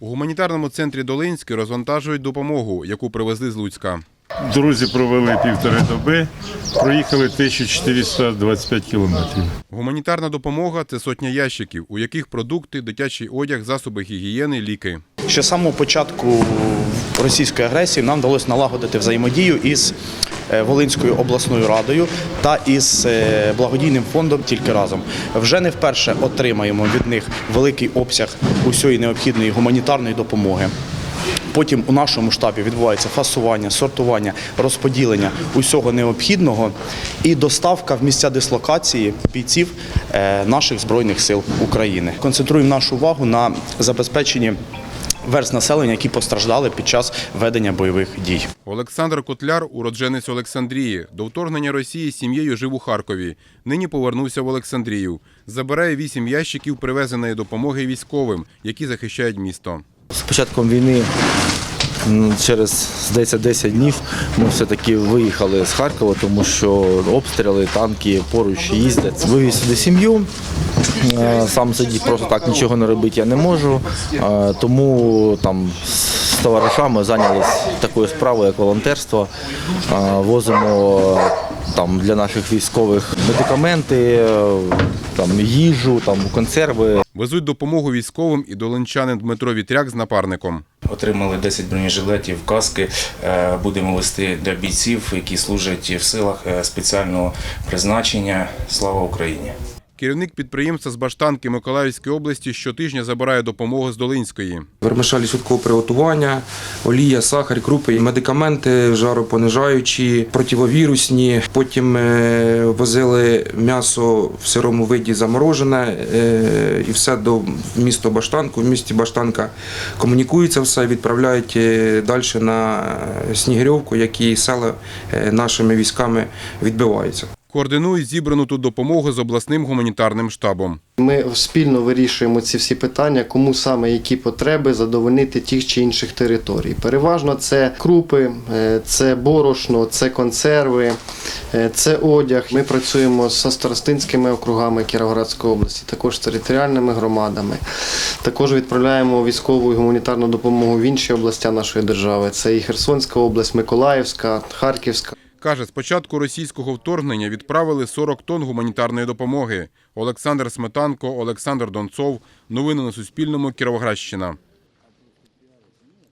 У гуманітарному центрі Долинський розвантажують допомогу, яку привезли з Луцька. Друзі провели півтори доби, проїхали 1425 кілометрів. Гуманітарна допомога це сотня ящиків, у яких продукти, дитячий одяг, засоби гігієни, ліки. Ще з самого початку російської агресії нам вдалося налагодити взаємодію із Волинською обласною радою та із е, благодійним фондом тільки разом. Вже не вперше отримаємо від них великий обсяг усієї необхідної гуманітарної допомоги. Потім у нашому штабі відбувається фасування, сортування, розподілення усього необхідного і доставка в місця дислокації бійців е, наших збройних сил України. Концентруємо нашу увагу на забезпеченні верст населення, які постраждали під час ведення бойових дій. Олександр Котляр, уродженець Олександрії. До вторгнення Росії з сім'єю жив у Харкові. Нині повернувся в Олександрію. Забирає вісім ящиків привезеної допомоги військовим, які захищають місто. З початком війни через здається 10 днів ми все-таки виїхали з Харкова, тому що обстріли, танки поруч їздять. Вивіз сюди сім'ю. Е, Сам сидіти просто так нічого не робити я не можу. Е, Тому там товаришами зайнялися такою справою, як волонтерство. Е, Возимо там для наших військових медикаменти, е, там їжу, там консерви. Везуть допомогу військовим і долинчанин Дмитро Вітряк з напарником. Отримали 10 бронежилетів, каски. Е, Будемо вести для бійців, які служать в силах е, спеціального призначення. Слава Україні! Керівник підприємства з Баштанки Миколаївської області щотижня забирає допомогу з Долинської. Вермишелі швидкого приготування, олія, сахар, крупи, медикаменти жаропонижаючі, противовірусні. Потім е, возили м'ясо в сирому виді заморожене е, і все до міста Баштанку. В місті Баштанка комунікується все, відправляють далі на Снігирьовку, які села е, нашими військами відбиваються. Координують зібрану тут допомогу з обласним гуманітарним штабом. Ми спільно вирішуємо ці всі питання, кому саме які потреби задовольнити тих чи інших територій. Переважно це крупи, е, це борошно, це консерви, е, це одяг. Ми працюємо з старостинськими округами Кіровоградської області, також з територіальними громадами. Також відправляємо військову і гуманітарну допомогу в інші області нашої держави. Це і Херсонська область, Миколаївська, Харківська. Каже, з початку російського вторгнення відправили 40 тонн гуманітарної допомоги. Олександр Сметанко, Олександр Донцов. Новини на Суспільному. Кіровоградщина.